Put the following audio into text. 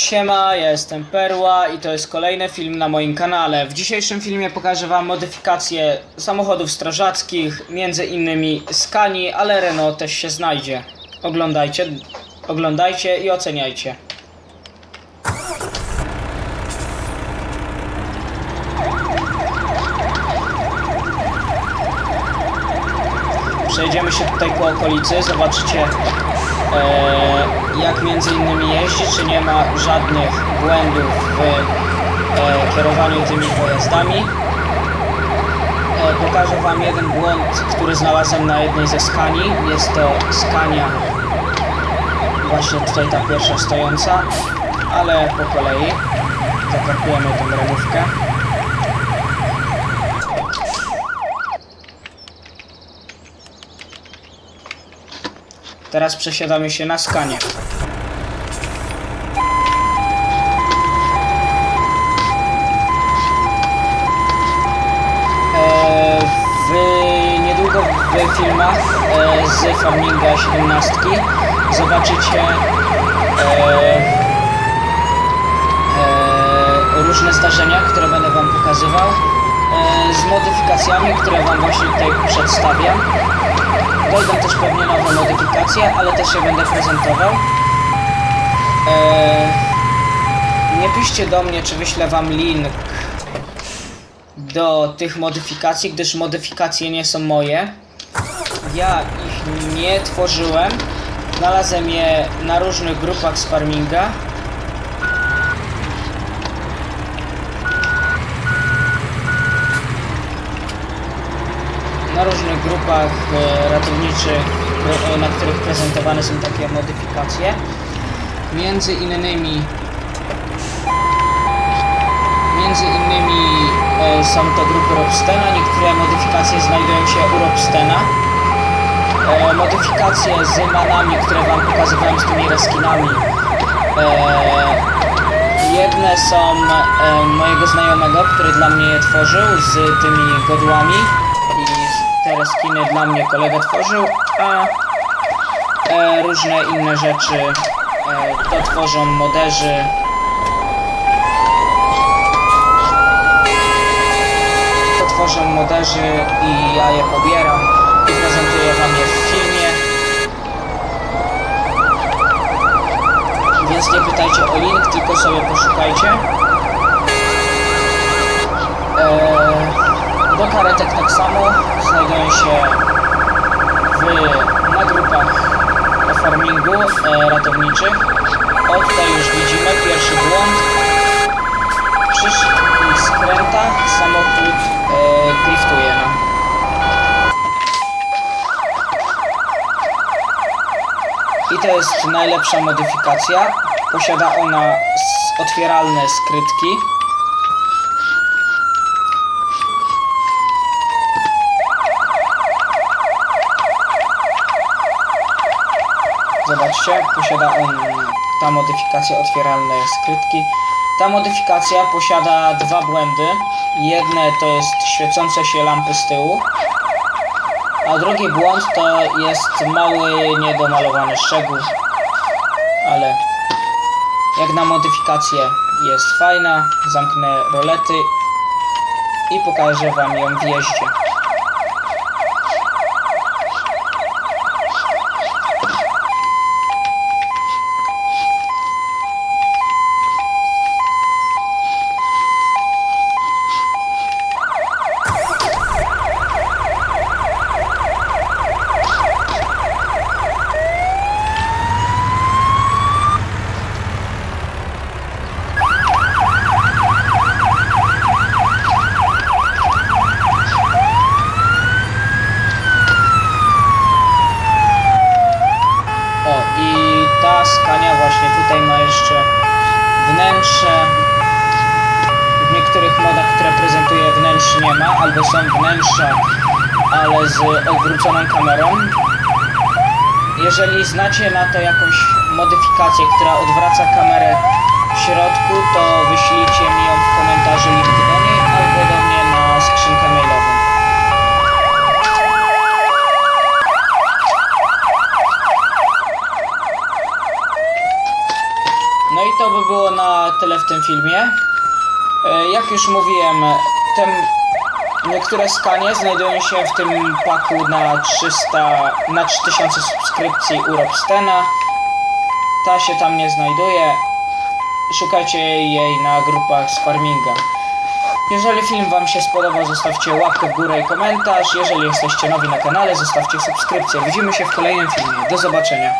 Siema, ja jestem Perła i to jest kolejny film na moim kanale. W dzisiejszym filmie pokażę wam modyfikacje samochodów strażackich, między innymi Skani, ale Renault też się znajdzie. Oglądajcie, oglądajcie i oceniajcie. Przejdziemy się tutaj po okolicy, zobaczycie e, jak między innymi jeździ, czy nie ma żadnych błędów w e, kierowaniu tymi pojazdami. E, pokażę Wam jeden błąd, który znalazłem na jednej ze skani. Jest to skania właśnie tutaj ta pierwsza stojąca, ale po kolei zaparkujemy tę renówkę. Teraz przesiadamy się na skanie. E, W, niedługo w filmach e, z Farminga 17 zobaczycie e, różne zdarzenia, które będę Wam pokazywał modyfikacjami, które Wam właśnie tutaj przedstawiam. Dojdą też pewnie nowe modyfikacje, ale też je będę prezentował. Eee, nie piszcie do mnie, czy wyślę wam link do tych modyfikacji, gdyż modyfikacje nie są moje. Ja ich nie tworzyłem. Znalazłem je na różnych grupach z farminga. Na różnych grupach e, ratowniczych, e, na których prezentowane są takie modyfikacje. Między innymi między innymi e, są to grupy Robstena, niektóre modyfikacje znajdują się u Robstena. Modyfikacje z manami, które wam pokazywałem z tymi reskinami. Jedne są mojego znajomego, który dla mnie je tworzył z tymi godłami dla mnie kolega tworzył, a e, różne inne rzeczy e, to tworzą moderzy. To tworzą moderzy i ja je pobieram i prezentuję wam je w filmie. Więc nie pytajcie o link, tylko sobie poszukajcie. Eee, do karetek tak samo znajdują się w, na grupach farmingu e, ratowniczych. O tutaj już widzimy pierwszy błąd. Przy sz- skrętach samochód e, driftuje nam. I to jest najlepsza modyfikacja. Posiada ona otwieralne skrytki. Zobaczcie, posiada on ta modyfikacja otwieralne skrytki. Ta modyfikacja posiada dwa błędy. Jedne to jest świecące się lampy z tyłu, a drugi błąd to jest mały, niedomalowany szczegół. Ale jak na modyfikację jest fajna, zamknę rolety i pokażę Wam ją w jeździe. O, i ta skania właśnie tutaj ma jeszcze wnętrze. W niektórych modach, które prezentuję wnętrz nie ma, albo są wnętrza, ale z odwróconą kamerą. Jeżeli znacie na to jakąś modyfikację, która odwraca kamerę w środku, to wyślijcie mi ją w komentarzu link do niej albo do mnie na skrzynkę mailową. No No i to by było na tyle w tym filmie. E, Jak już mówiłem, tem, niektóre skanie znajdują się w tym paku na 300, na 3000 subskrypcji u Robstena. Ta się tam nie znajduje. Szukajcie jej na grupach z farmingiem. Jeżeli film Wam się spodobał, zostawcie łapkę w górę i komentarz. Jeżeli jesteście nowi na kanale, zostawcie subskrypcję. Widzimy się w kolejnym filmie. Do zobaczenia.